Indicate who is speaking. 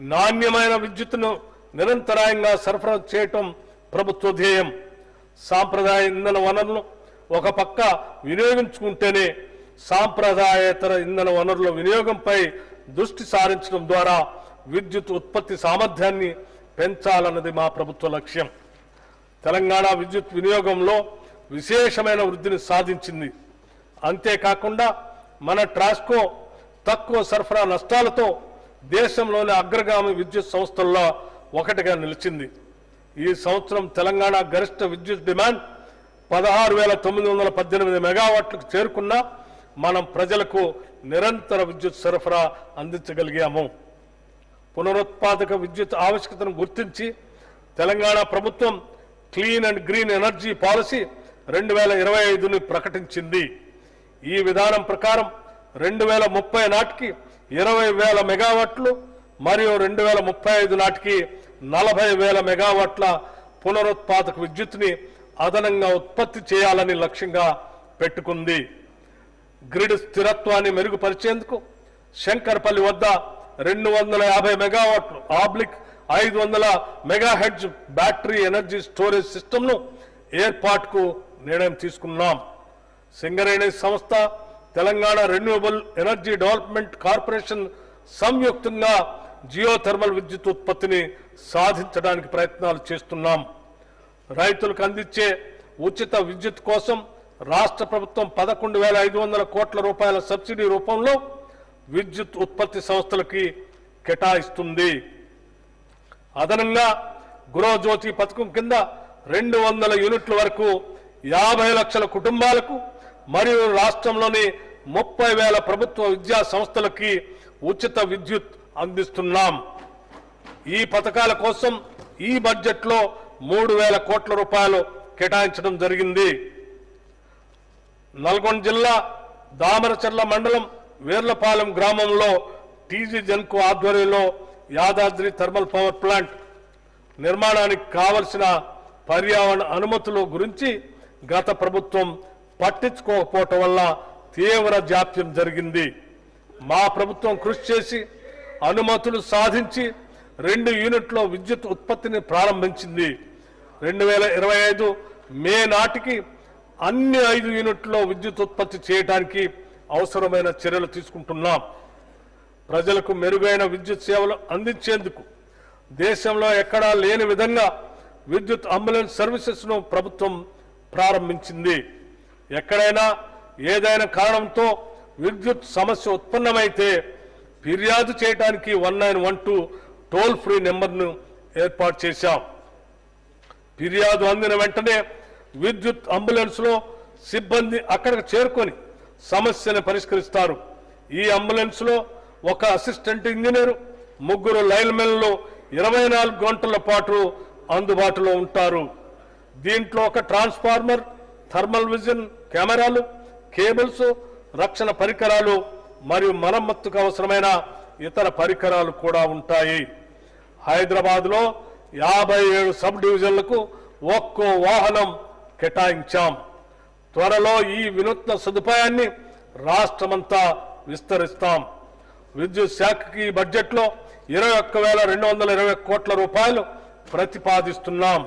Speaker 1: నాణ్యమైన విద్యుత్తును నిరంతరాయంగా సరఫరా చేయటం ప్రభుత్వ ధ్యేయం. సాంప్రదాయ ఇంధన వనరులను ఒక పక్క వినియోగించుకుంటేనే సాంప్రదాయేతర ఇంధన వనరుల వినియోగంపై దృష్టి సారించడం ద్వారా విద్యుత్ ఉత్పత్తి సామర్థ్యాన్ని పెంచాలన్నది మా ప్రభుత్వ లక్ష్యం. తెలంగాణ విద్యుత్ వినియోగంలో విశేషమైన వృద్ధిని సాధించింది. అంతేకాకుండా మన ట్రాస్కో తక్కువ సరఫరా నష్టాలతో దేశంలోని అగ్రగామి విద్యుత్ సంస్థల్లో ఒకటిగా నిలిచింది. ఈ సంవత్సరం తెలంగాణ గరిష్ట విద్యుత్ డిమాండ్ పదహారు వేల తొమ్మిది వందల పద్దెనిమిది మెగావాట్లకు చేరుకున్న మనం ప్రజలకు నిరంతర విద్యుత్ సరఫరా అందించగలిగాము. పునరుత్పాదక విద్యుత్ ఆవశ్యకతను గుర్తించి తెలంగాణ ప్రభుత్వం clean and green energy policy రెండు వేల ఇరవై ఐదుని ప్రకటించింది. ఈ విధానం ప్రకారం రెండు వేల ముప్పై నాటికి ఇరవై వేల మెగావాట్లు మరియు రెండు వేల ముప్పై ఐదు నాటికి నలభై వేల మెగావాట్ల పునరుత్పాదక విద్యుత్ని అదనంగా ఉత్పత్తి చేయాలని లక్ష్యంగా పెట్టుకుంది. గ్రిడ్ స్థిరత్వాన్ని మెరుగుపరిచేందుకు శంకర్పల్లి వద్ద రెండు వందల యాభై మెగావాట్లు ఆబ్లిక్ ఐదు వందల మెగాహెడ్జ్ బ్యాటరీ ఎనర్జీ స్టోరేజ్ సిస్టమ్ను ఏర్పాటుకు నిర్ణయం తీసుకున్నాం. సింగరేణి సంస్థ Telangana renewable energy development corporation సంయుక్తంగా జియో థర్మల్ విద్యుత్ ఉత్పత్తిని సాధించడానికి ప్రయత్నాలు చేస్తున్నాం. రైతులకు అందించే ఉచిత విద్యుత్ కోసం రాష్ట్ర ప్రభుత్వం పదకొండు వేల ఐదు వందల కోట్ల రూపాయల సబ్సిడీ రూపంలో విద్యుత్ ఉత్పత్తి సంస్థలకి కేటాయిస్తుంది. అదనంగా గృహజ్యోతి పథకం కింద రెండు వందల యూనిట్ల వరకు యాభై లక్షల కుటుంబాలకు మరియు రాష్ట్రంలోని ముప్పై వేల ప్రభుత్వ విద్యా సంస్థలకి ఉచిత విద్యుత్ అందిస్తున్నాం. ఈ పథకాల కోసం ఈ బడ్జెట్లో మూడు వేల కోట్ల రూపాయలు కేటాయించడం జరిగింది. నల్గొండ జిల్లా దామరచర్ల మండలం వీర్లపాలెం గ్రామంలో టీజీ జన్కు ఆధ్వర్యంలో యాదాద్రి థర్మల్ పవర్ ప్లాంట్ నిర్మాణానికి కావలసిన పర్యావరణ అనుమతుల గురించి గత ప్రభుత్వం పట్టించుకోకపోవటం వల్ల తీవ్ర జాప్యం జరిగింది. మా ప్రభుత్వం కృషి చేసి అనుమతులు సాధించి రెండు యూనిట్లో విద్యుత్ ఉత్పత్తిని ప్రారంభించింది. రెండు వేల ఇరవై ఐదు మే నాటికి అన్ని ఐదు యూనిట్లో విద్యుత్ ఉత్పత్తి చేయడానికి అవసరమైన చర్యలు తీసుకుంటున్నాం. ప్రజలకు మెరుగైన విద్యుత్ సేవలు అందించేందుకు దేశంలో ఎక్కడా లేని విధంగా విద్యుత్ అంబులెన్స్ సర్వీసెస్ను ప్రభుత్వం ప్రారంభించింది. ఎక్కడైనా ఏదైనా కారణంతో విద్యుత్ సమస్య ఉత్పన్నమైతే ఫిర్యాదు చేయడానికి one nine one two toll free నెంబర్ను ఏర్పాటు చేశాం. ఫిర్యాదు అందిన వెంటనే విద్యుత్ అంబులెన్స్లో సిబ్బంది అక్కడికి చేరుకొని సమస్యను పరిష్కరిస్తారు. ఈ అంబులెన్స్లో ఒక అసిస్టెంట్ ఇంజనీర్ ముగ్గురు లైన్మెన్లు ఇరవై నాలుగు గంటల పాటు అందుబాటులో ఉంటారు. దీంట్లో ఒక ట్రాన్స్ఫార్మర్ థర్మల్ విజన్ కెమెరాలు కేబుల్స్ రక్షణ పరికరాలు మరియు మరమ్మత్తుకు అవసరమైన ఇతర పరికరాలు కూడా ఉంటాయి. హైదరాబాద్లో యాభై ఏడు సబ్ డివిజన్లకు ఒక్కో వాహనం కేటాయించాం. త్వరలో ఈ వినూత్న సదుపాయాన్ని రాష్ట్రమంతా విస్తరిస్తాం. విద్యుత్ శాఖకి బడ్జెట్లో ఇరవై ఒక్క వేల రెండు వందల ఇరవై కోట్ల రూపాయలు ప్రతిపాదిస్తున్నాం.